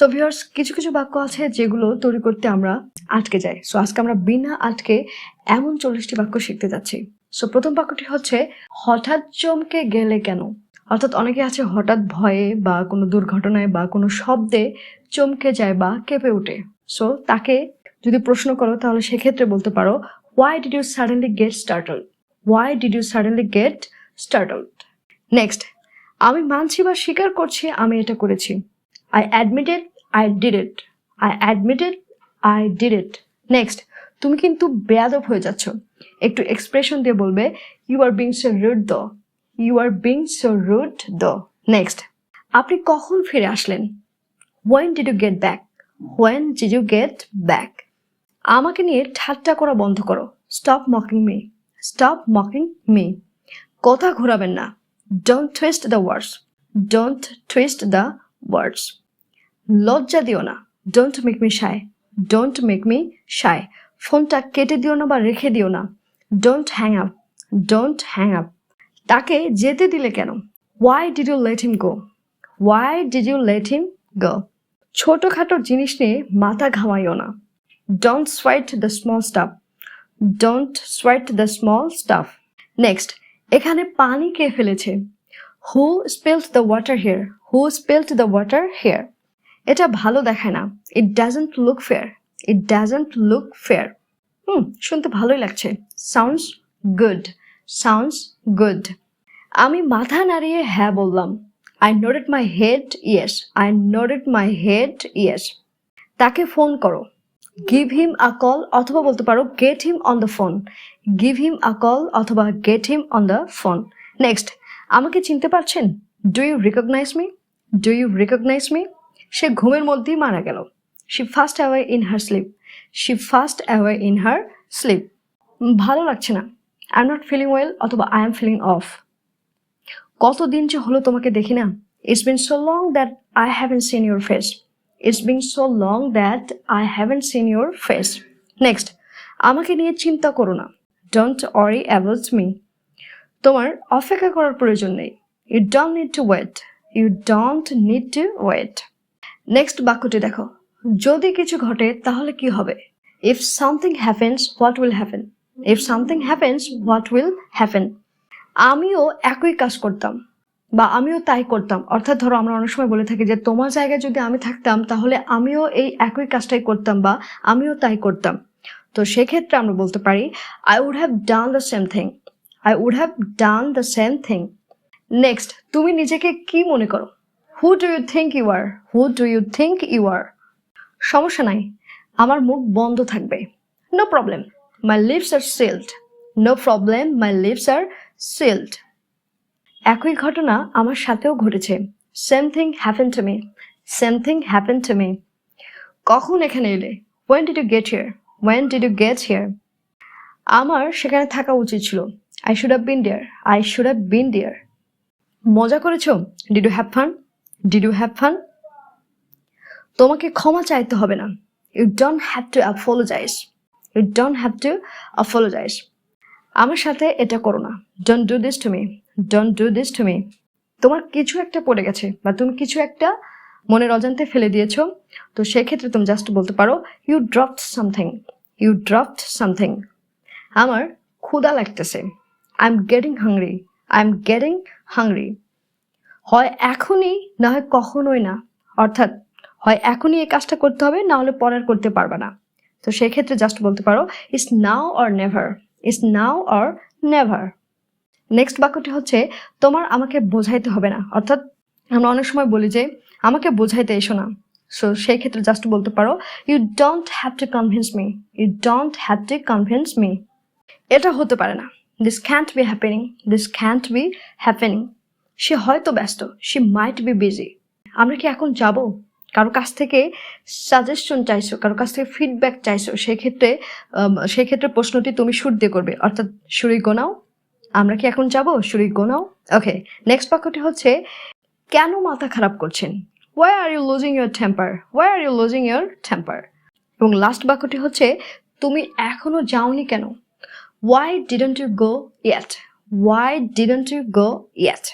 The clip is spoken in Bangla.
সো ভিউয়ার্স কিছু কিছু বাক্য আছে যেগুলো তৈরি করতে আমরা আটকে যাই। সো আজকে আমরা বিনা আটকে এমন চল্লিশটি বাক্য শিখতে যাচ্ছি। সো প্রথম বাক্যটি হচ্ছে, হঠাৎ চমকে গেলে কেন? অর্থাৎ অনেকে আছে হঠাৎ ভয়ে বা কোনো দুর্ঘটনায় বা কোনো শব্দে চমকে যায় বা কেঁপে ওঠে। সো তাকে যদি প্রশ্ন করো, তাহলে সেক্ষেত্রে বলতে পারো why did you suddenly get startle why did you suddenly get startle next আমি মানছি বা স্বীকার করছি আমি এটা করেছি। I admitted I did it I admitted I did it next তুমি কিন্তু বেয়াদব হয়ে যাচ্ছ। একটু এক্সপ্রেশন দিয়ে বলবে you are being so rude the you are being so rude the next আপনি কখন ফিরে আসলেন? When did you get back when did you get back আমাকে নিয়ে ঠাট্টা করা বন্ধ করো। Stop mocking me stop mocking me কথা ঘোরাবেন না। Don't twist the words don't twist the words লজ্জা দিও না। Don't make me shy don't make me shy ফোনটা কেটে দিও না বা রেখে দিও না। Don't hang up don't hang up তাকে যেতে দিলে কেন? Why did you let him go why did you let him go ছোটোখাটো জিনিস নিয়ে মাথা ঘামাইও না। Don't sweat the small stuff don't sweat the small stuff next এখানে পানি কে ফেলেছে? Who spelled the water here who spelled the water here এটা ভালো দেখায় না। It doesn't look fair it doesn't look fair হুম, শুনতে ভালোই লাগছে। সাউন্ডস গুড সাউন্ডস গুড আমি মাথা নাড়িয়ে হ্যাঁ বললাম। I noted my head yes I noted my head yes তাকে ফোন করো। গিভ হিম আ কল অথবা বলতে পারো get him on the phone give him a call অথবা get him on the phone next আমাকে চিনতে পারছেন? Do you recognise me do you recognise me সে ঘুমের মধ্যেই মারা গেল। She first away in her sleep she first away in her sleep ভালো লাগছে না। I am not feeling well অথবা আই এম ফিলিং অফ কতদিন যে হলো তোমাকে দেখি না? It's been so long that I haven seen your face it's been so long that I haven seen your face next আমাকে নিয়ে চিন্তা করো না। ডোন্ট অরি অ্যাভাউট মি তোমার অপেক্ষা করার প্রয়োজন নেই। You don't need to wait you don't need to wait next বাক্যটি দেখো। যদি কিছু ঘটে, তাহলে কি হবে? If something happens what will happen if something happens what will happen আমিও একই কাজ করতাম, বা আমিও তাই করতাম। অর্থাৎ ধরো আমরা অনেক সময় বলে থাকি যে, তোমার জায়গায় যদি আমি থাকতাম, তাহলে আমিও এই একই কাজটাই করতাম, বা আমিও তাই করতাম। তো সেক্ষেত্রে আমরা বলতে পারি I would have done the same thing I would have done the same thing next তুমি নিজেকে কি মনে করো? Who do you think you are who do you think you are সমস্যা নাই। আমার মুখ বন্ধ থাকবে। No problem my lips are sealed no problem my lips are sealed একই ঘটনা আমার সাথেও ঘটেছে। Same thing happen to me same thing happen to me কখন এখানে এলে? When did you get here when did you get here আমার সেখানে থাকা উচিত ছিল। I should have been dear I should have been dear মজা করেছ? Did you have fun did you have fun তোমাকে ক্ষমা চাইতে হবে না। You don't have to apologise you don't have to apologise আমার সাথে এটা করো না। Don't do this to me don't do this to me তোমার কিছু একটা পড়ে গেছে বা তুমি কিছু একটা মনের অজান্তে ফেলে দিয়েছ। তো সেক্ষেত্রে তুমি জাস্ট বলতে পারো you dropped something you dropped something আমার ক্ষুদা লাগতেছে। I am getting hungry I am getting hungry হয় এখনই, না হয় কখনোই না। অর্থাৎ, হয় এখনই এই কাজটা করতে হবে, না হলে পরে আর করতে পারবে না। তো সেক্ষেত্রে জাস্ট বলতে পারো it's now or never it's now or never next বাক্যটি হচ্ছে, তোমার আমাকে বোঝাইতে হবে না। অর্থাৎ, আমরা অনেক সময় বলি যে, আমাকে বোঝাইতে এসো না। সো সেই ক্ষেত্রে জাস্ট বলতে পারো you don't have to convince me you don't have to convince me এটা হতে পারে না। This can't be happening this can't be happening সে হয়তো ব্যস্ত, সে মাইট বি বিজি আমরা কি এখন যাব? কারও কাছ থেকে সাজেশন চাইছো, কারও কাছ থেকে ফিডব্যাক চাইছো, সেক্ষেত্রে সেক্ষেত্রে প্রশ্নটি তুমি সুর দিয়ে করবে। অর্থাৎ সুরি গোনাও আমরা কি এখন যাব? সুরি গোনাও ওকে নেক্সট বাক্যটি হচ্ছে, কেন মাথা খারাপ করছেন? Why are you losing your temper why are you losing your temper এবং লাস্ট বাক্যটি হচ্ছে, তুমি এখনও যাওনি কেন? Why didn't you go yet why didn't you go yet